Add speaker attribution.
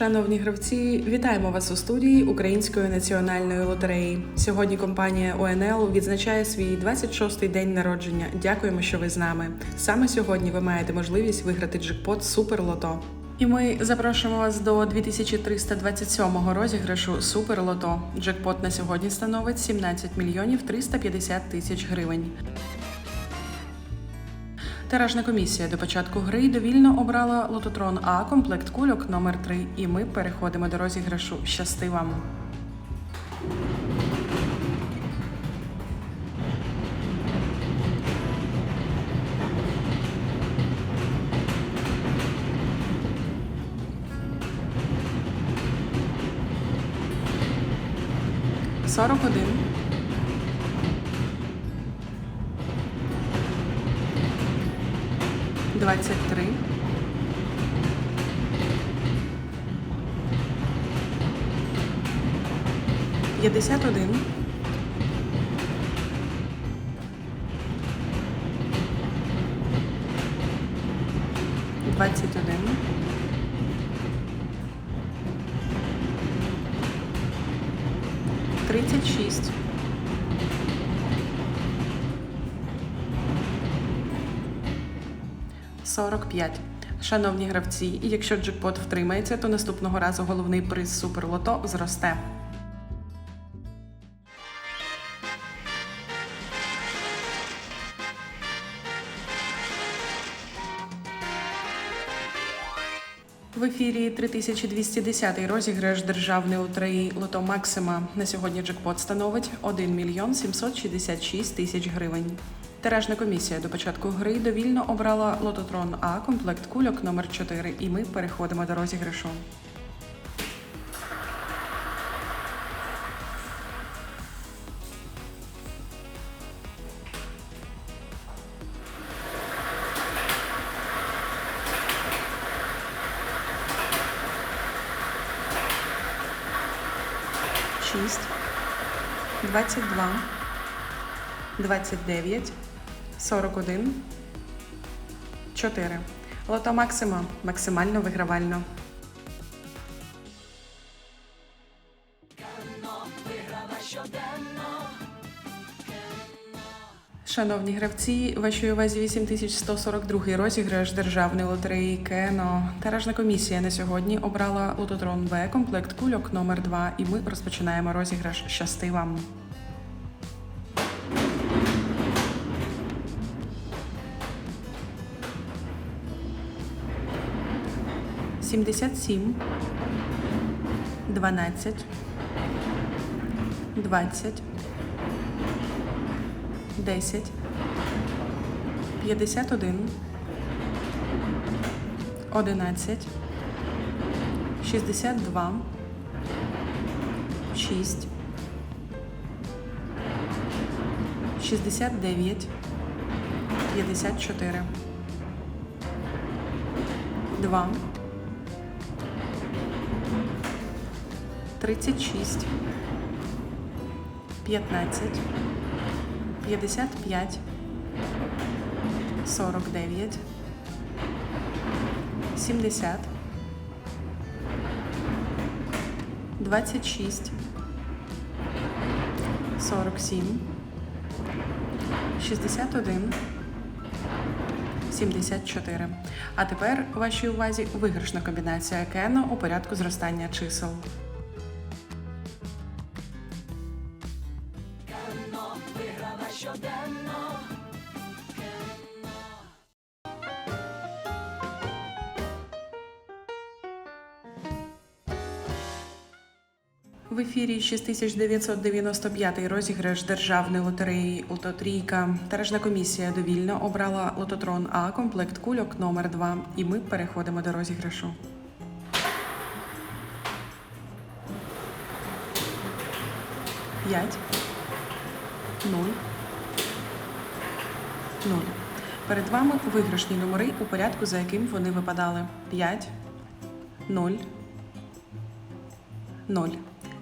Speaker 1: Шановні гравці, вітаємо вас у студії Української національної лотереї. Сьогодні компанія ОНЛ відзначає свій 26-й день народження. Дякуємо, що ви з нами. Саме сьогодні ви маєте можливість виграти джекпот Супер Лото. І ми запрошуємо вас до 2327-го розіграшу Супер Лото. Джекпот на сьогодні становить 17 мільйонів 350 тисяч гривень. Тиражна комісія до початку гри довільно обрала лототрон А комплект кульок номер 3 І ми переходимо до розіграшу. Щасти вам! Сорок один. Двадцять три. П'ятдесят один. Двадцять один. Тридцять шість. Сорок п'ять. Шановні гравці, якщо джекпот втримається, то наступного разу головний приз Суперлото зросте. В ефірі 3210 розіграш державний лотереї Лото Максима. На сьогодні джекпот становить 1 мільйон 766 тисяч гривень. Тиражна комісія до початку гри довільно обрала лототрон А комплект кульок номер 4 і ми переходимо до розіграшу. Шість, двадцять два, двадцять дев'ять, сорок один, чотири. Лото Максима максимально вигравально. Шановні гравці, вашій увазі 8142 розіграш державної лотереї Кено. Тиражна комісія на сьогодні обрала лототрон Б комплект кульок номер 2 і ми розпочинаємо розіграш. Щасти вам! Сімдесят сім, дванадцять, двадцять. 10, 51, 11, 62, 6, 69, 54, 2, 36, 15, 55, 49, 70, 26, 47, 61, 74. А тепер у вашій увазі виграшна комбінація Кено у порядку зростання чисел. В ефірі 6995 розіграш державної лотереї Лототрійка. Тиражна комісія довільно обрала лототрон А комплект кульок номер 2 І ми переходимо до розіграшу. П'ять. Нуль. Нуль. Перед вами виграшні номери у порядку, за яким вони випадали. 5, 0, 0.